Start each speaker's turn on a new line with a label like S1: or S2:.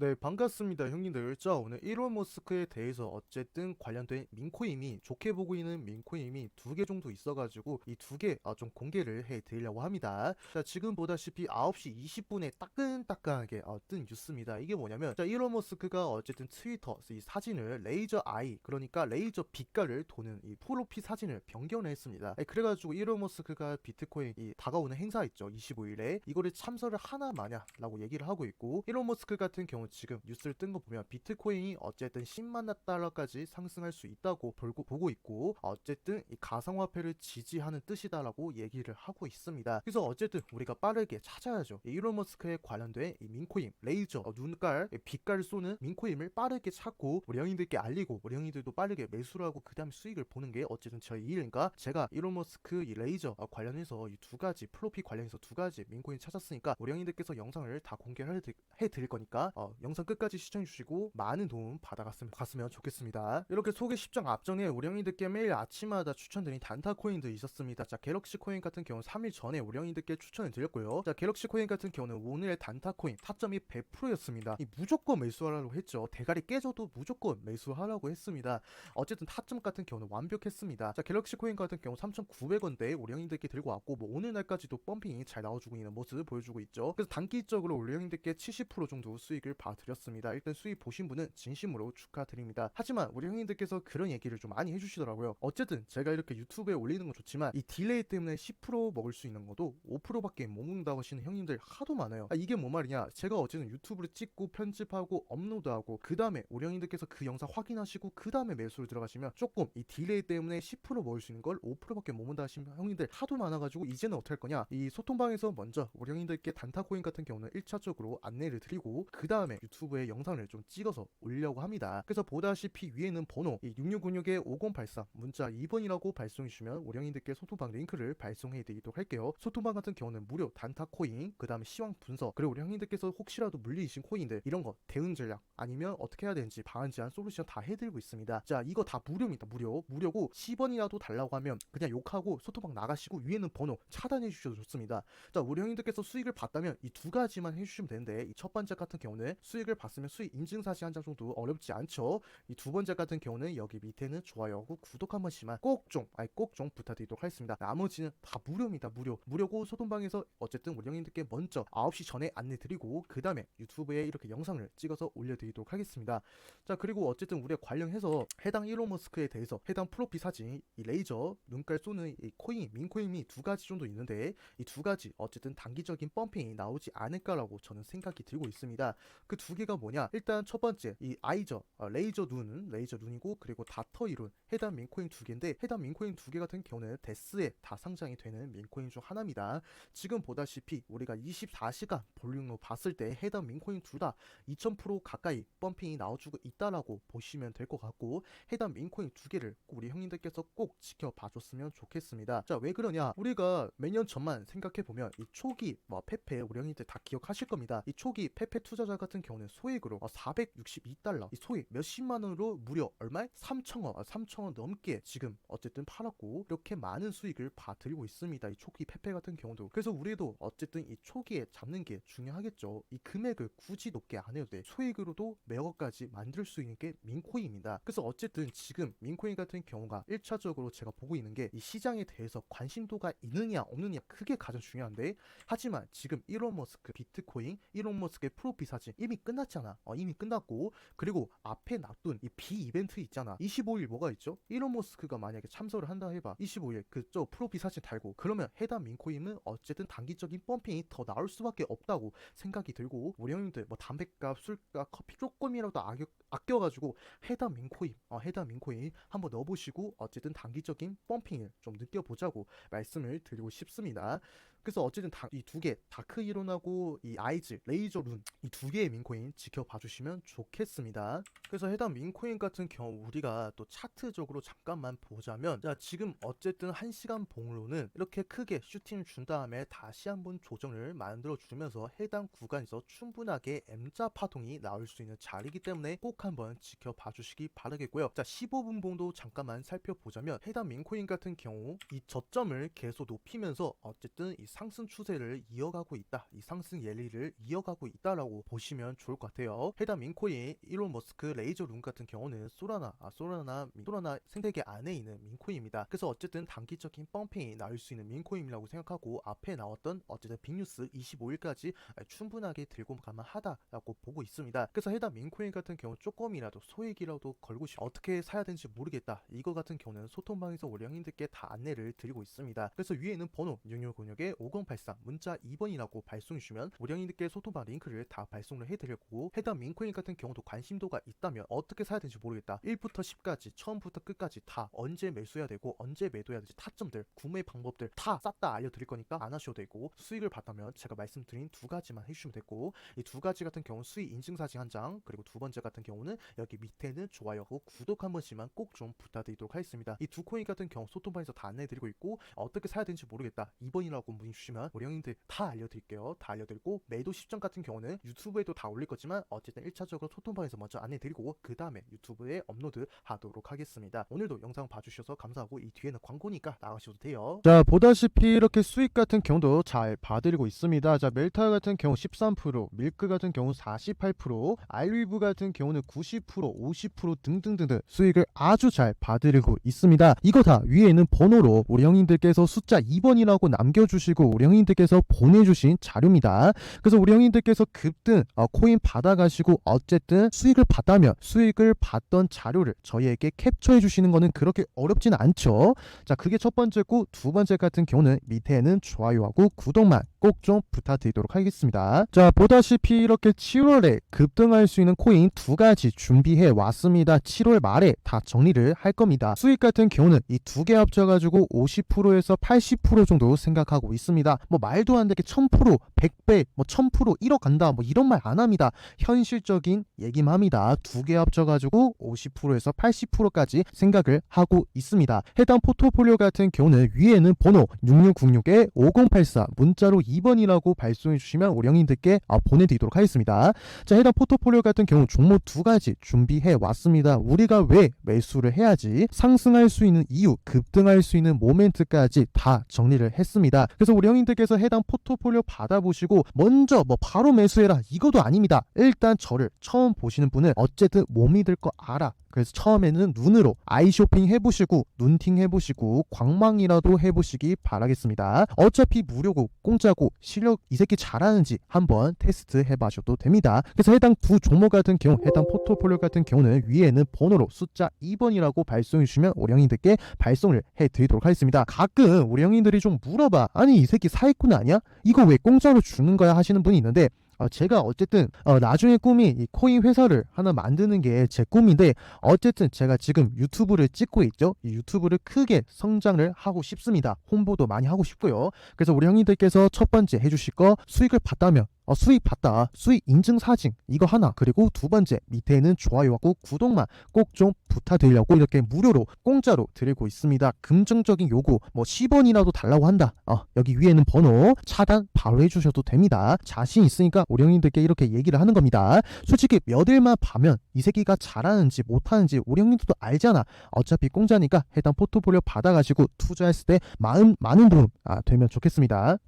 S1: 네, 반갑습니다, 형님들. 자, 오늘 일론 머스크에 대해서 어쨌든 관련된 민코임이 좋게 보고 있는 민코임이 두 개 정도 있어가지고 이 두개 아, 좀 공개를 해드리려고 합니다. 자, 지금 보다시피 9시 20분에 따끈따끈하게 어, 뜬 뉴스입니다. 이게 뭐냐면, 자, 일론 머스크가 어쨌든 트위터 이 사진을 레이저 아이, 그러니까 레이저 빛깔을 도는 이 프로필 사진을 변경을 했습니다. 아니, 그래가지고 일론 머스크가 비트코인 이 다가오는 행사 있죠. 25일에 이거를 참석을 하나 마냐라고 얘기를 하고 있고, 일론 머스크 같은 경우 지금 뉴스를 뜬 거 보면 비트코인이 어쨌든 10만 달러까지 상승할 수 있다고 볼고, 보고 있고 어쨌든 이 가상화폐를 지지하는 뜻이다라고 얘기를 하고 있습니다. 그래서 어쨌든 우리가 빠르게 찾아야죠. 이 일론 머스크에 관련된 이 민코인, 레이저, 어, 눈깔, 이 빛깔을 쏘는 민코인을 빠르게 찾고 우리 형님들께 알리고 우리 형님들도 빠르게 매수를 하고 그 다음 수익을 보는 게 어쨌든 저희 일이니까 제가 일론 머스크 이 레이저 어, 관련해서 이 두 가지 프로필 관련해서 두 가지 민코인 찾았으니까 우리 형님들께서 영상을 다 공개를 해드- 해드릴 거니까 어, 영상 끝까지 시청해주시고 많은 도움 받아갔으면 갔으면 좋겠습니다. 이렇게 소개 10장 앞전에 우리 형님들께 매일 아침마다 추천드린 단타 코인도 있었습니다. 자 갤럭시 코인 같은 경우는 3일 전에 우리 형님들께 추천을 드렸고요. 자 갤럭시 코인 같은 경우는 오늘의 단타 코인 타점이 100%였습니다. 이 무조건 매수하라고 했죠. 대가리 깨져도 무조건 매수하라고 했습니다. 어쨌든 타점 같은 경우는 완벽했습니다. 자 갤럭시 코인 같은 경우 3,900원대 우리 형님들께 들고 왔고 뭐 오늘 날까지도 펌핑이 잘 나와주고 있는 모습 보여주고 있죠. 그래서 단기적으로 우리 형님들께 70% 정도 수익을 봐드렸습니다. 일단 수익 보신 분은 진심으로 축하드립니다. 하지만 우리 형님들께서 그런 얘기를 좀 많이 해주시더라고요. 어쨌든 제가 이렇게 유튜브에 올리는 건 좋지만 이 딜레이 때문에 10% 먹을 수 있는 것도 5%밖에 못 먹는다고 하시는 형님들 하도 많아요. 아, 이게 뭐 말이냐? 제가 어쨌든 유튜브를 찍고 편집하고 업로드하고 그 다음에 우리 형님들께서 그 영상 확인하시고 그 다음에 매수를 들어가시면 조금 이 딜레이 때문에 10% 먹을 수 있는 걸 5%밖에 못 먹는다 하시는 형님들 하도 많아가지고 이제는 할 거냐? 이 소통방에서 먼저 우리 형님들께 단타 코인 같은 경우는 1차적으로 안내를 드리고 그 다음에 유튜브에 영상을 좀 찍어서 올리려고 합니다. 그래서 보다시피 위에는 번호 이 6696에 5083 문자 2번이라고 발송해 주시면 형님들께 소통방 링크를 발송해 드리도록 할게요. 소통방 같은 경우는 무료 단타 코인 그 다음에 시황 분석 그리고 우리 형님들께서 혹시라도 물리신 코인들 이런 거 대응 전략 아니면 어떻게 해야 되는지 방안 제안 솔루션 다 해드리고 있습니다. 자 이거 다 무료입니다. 무료 무료고 10원이라도 달라고 하면 그냥 욕하고 소통방 나가시고 위에는 번호 차단해 주셔도 좋습니다. 자 우리 형님들께서 수익을 봤다면 이 두 가지만 해주시면 되는데 이 첫 번째 같은 경우는 수익을 봤으면 수익 인증사실 한장 정도 어렵지 않죠. 이 두 번째 같은 경우는 여기 밑에는 좋아요하고 구독 한 번씩만 꼭 좀 아니 꼭 좀 부탁드리도록 하겠습니다. 나머지는 다 무료입니다. 무료 무료고 소통방에서 어쨌든 형님들께 먼저 9시 전에 안내 드리고 그 다음에 유튜브에 이렇게 영상을 찍어서 올려드리도록 하겠습니다. 자 그리고 어쨌든 우리가 관련해서 해당 일론 머스크에 대해서 해당 프로필 사진 이 레이저 눈깔 쏘는 이 코인 민코인이 두 가지 정도 있는데 이 두 가지 어쨌든 단기적인 펌핑이 나오지 않을까라고 저는 생각이 들고 있습니다. 그 두 개가 뭐냐? 일단 첫 번째 이 아이저 어, 레이저 눈은 레이저 눈이고 그리고 다터 이론 해당 민코인 두 개인데 해당 민코인 두 개 같은 경우는 데스에 다 상장이 되는 민코인 중 하나입니다. 지금 보다시피 우리가 24시간 볼륨으로 봤을 때 해당 민코인 둘 다 2000% 가까이 펌핑이 나와주고 있다라고 보시면 될 것 같고 해당 민코인 두 개를 꼭 우리 형님들께서 꼭 지켜봐 줬으면 좋겠습니다. 자, 왜 그러냐? 우리가 몇년 전만 생각해 보면 이 초기 뭐 페페 우리 형님들 다 기억하실 겁니다. 이 초기 페페 투자자 같은 경우는 소액으로 462달러, 이 소액 몇십만 원으로 무려 얼마에 3천원, 3천원 넘게 지금 어쨌든 팔았고 이렇게 많은 수익을 봐드리고 있습니다. 이 초기 페페 같은 경우도 그래서 우리도 어쨌든 이 초기에 잡는 게 중요하겠죠. 이 금액을 굳이 높게 안 해도 돼. 소액으로도 매억까지 만들 수 있는 게 민코인입니다. 그래서 어쨌든 지금 민코인 같은 경우가 1차적으로 제가 보고 있는 게 이 시장에 대해서 관심도가 있느냐 없느냐 그게 가장 중요한데 하지만 지금 일론 머스크 비트코인 일론 머스크의 프로필 사진 이미 끝났잖아. 어, 이미 끝났고 그리고 앞에 놔둔 이비 이벤트 있잖아. 25일 뭐가 있죠? 일론 머스크가 만약에 참석을 한다 해봐. 25일 그저 프로필 사진 달고 그러면 해당 민코인은 어쨌든 단기적인 펌핑이 더 나올 수밖에 없다고 생각이 들고 우리 형님들 뭐 담배값, 술값, 커피 조금이라도 아껴, 아껴가지고 해당 민코인, 어, 해당 민코인 한번 넣어보시고 어쨌든 단기적인 펌핑을 좀 느껴보자고 말씀을 드리고 싶습니다. 그래서 어쨌든 이 두 개 다크 이론하고 이 아이즈 레이저 룬 이 두 개의 민코인 지켜봐 주시면 좋겠습니다. 그래서 해당 민코인 같은 경우 우리가 또 차트적으로 잠깐만 보자면 자 지금 어쨌든 1시간 봉로는 이렇게 크게 슈팅을 준 다음에 다시 한번 조정을 만들어 주면서 해당 구간에서 충분하게 M자 파동이 나올 수 있는 자리이기 때문에 꼭 한번 지켜봐 주시기 바라겠고요. 자 15분 봉도 잠깐만 살펴보자면 해당 민코인 같은 경우 이 저점을 계속 높이면서 어쨌든 이 상승 추세를 이어가고 있다. 이 상승 예리를 이어가고 있다라고 보시면 좋을 것 같아요. 해당 민코인 일론 머스크 레이저 룸 같은 경우는 소라나 아 소라나 민- 소라나 생태계 안에 있는 민코인입니다. 그래서 어쨌든 단기적인 펌핑이 나올 수 있는 민코인이라고 생각하고 앞에 나왔던 어쨌든 빅뉴스 25일까지 충분하게 들고 가만 하다라고 보고 있습니다. 그래서 해당 민코인 같은 경우 조금이라도 소액이라도 걸고 싶 어떻게 사야 되는지 모르겠다. 이거 같은 경우는 소통방에서 우리 형님들께 다 안내를 드리고 있습니다. 그래서 위에는 번호 6606에 5083 문자 2번이라고 발송해 주시면 우리 형님들께 소통방 링크를 다 발송을 해드렸고 해당 민코인 같은 경우도 관심도가 있다면 어떻게 사야 되는지 모르겠다. 1부터 10까지 처음부터 끝까지 다 언제 매수해야 되고 언제 매도해야 되지 타점들 구매 방법들 다 싹 다 알려드릴 거니까 안 하셔도 되고 수익을 받다면 제가 말씀드린 두 가지만 해주시면 되고 이 두 가지 같은 경우 수익 인증사진 한 장 그리고 두 번째 같은 경우 는 여기 밑에는 좋아요하고 구독 한 번씩만 꼭 좀 부탁드리도록 하겠습니다. 이 두 코인 같은 경우 소통방에서 다 안내해드리고 있고 어떻게 사야 되는지 모르겠다 2번이라고 문의 주시면 우리 형님들 다 알려드릴게요. 다 알려드리고 매도 시점 같은 경우는 유튜브에도 다 올릴 거지만 어쨌든 1차적으로 소통방에서 먼저 안내드리고 그 다음에 유튜브에 업로드 하도록 하겠습니다. 오늘도 영상 봐주셔서 감사하고 이 뒤에는 광고니까 나가셔도 돼요. 자 보다시피 이렇게 수익 같은 경우도 잘 봐드리고 있습니다. 자 멜타 같은 경우 13%, 밀크 같은 경우 48%, 알리브 같은 경우는 90%, 50% 등등등등 수익을 아주 잘 봐드리고 있습니다. 이거 다 위에는 번호로 우리 형님들께서 숫자 2번이라고 남겨주시고 우리 형님들께서 보내주신 자료입니다. 그래서 우리 형님들께서 급등 어, 코인 받아가시고 어쨌든 수익을 받다면 수익을 받던 자료를 저희에게 캡처해 주시는 거는 그렇게 어렵진 않죠. 자 그게 첫 번째고 두 번째 같은 경우는 밑에는 좋아요하고 구독만 꼭 좀 부탁드리도록 하겠습니다. 자 보다시피 이렇게 7월에 급등할 수 있는 코인 두 가지 준비해 왔습니다. 7월 말에 다 정리를 할 겁니다. 수익 같은 경우는 이 두 개 합쳐가지고 50%에서 80% 정도 생각하고 있습니다. 뭐 말도 안 되게 1000%, 100배, 뭐 1000% 1억 간다 뭐 이런 말 안 합니다. 현실적인 얘기만 합니다. 두 개 합쳐가지고 50%에서 80%까지 생각을 하고 있습니다. 해당 포트폴리오 같은 경우는 위에는 번호 6606에 5084 문자로 2번이라고 발송해 주시면 우리 형님들께 아, 보내드리도록 하겠습니다. 자 해당 포트폴리오 같은 경우 종목 두 가지 준비해 왔습니다. 우리가 왜 매수를 해야지 상승할 수 있는 이유, 급등할 수 있는 모멘트까지 다 정리를 했습니다. 그래서 우리 형님들께서 해당 포트폴리오 받아보시고 먼저 뭐 바로 매수해라 이것도 아닙니다. 일단 저를 처음 보시는 분은 어쨌든 못 믿을 거 알아. 그래서 처음에는 눈으로 아이 쇼핑 해보시고 눈팅 해보시고 광망이라도 해보시기 바라겠습니다. 어차피 무료고 공짜고 실력 이 새끼 잘하는지 한번 테스트 해봐셔도 됩니다. 그래서 해당 두 종목 같은 경우 해당 포트폴리오 같은 경우는 위에는 번호로 숫자 2번이라고 발송해 주시면 우리 형님들께 발송을 해드리도록 하겠습니다. 가끔 우리 형님들이 좀 물어봐 아니 이 새끼 사기꾼 아니야? 이거 왜 공짜로 주는 거야 하시는 분이 있는데 어, 제가 어쨌든 어, 나중에 꿈이 이 코인 회사를 하나 만드는 게 제 꿈인데 어쨌든 제가 지금 유튜브를 찍고 있죠. 이 유튜브를 크게 성장을 하고 싶습니다. 홍보도 많이 하고 싶고요. 그래서 우리 형님들께서 첫 번째 해주실 거 수익을 봤다면 어, 수익 봤다. 수익 인증 사진 이거 하나 그리고 두 번째 밑에는 좋아요하고 구독만 꼭 좀 부탁드리려고 이렇게 무료로 공짜로 드리고 있습니다. 긍정적인 요구 뭐 10원이라도 달라고 한다. 어, 여기 위에는 번호 차단 바로 해주셔도 됩니다. 자신 있으니까 우리 형님들께 이렇게 얘기를 하는 겁니다. 솔직히 몇 일만 봐면 이 새끼가 잘하는지 못하는지 우리 형님들도 알잖아. 어차피 공짜니까 해당 포트폴리오 받아가지고 투자했을 때 마음 많은 도움 아, 되면 좋겠습니다.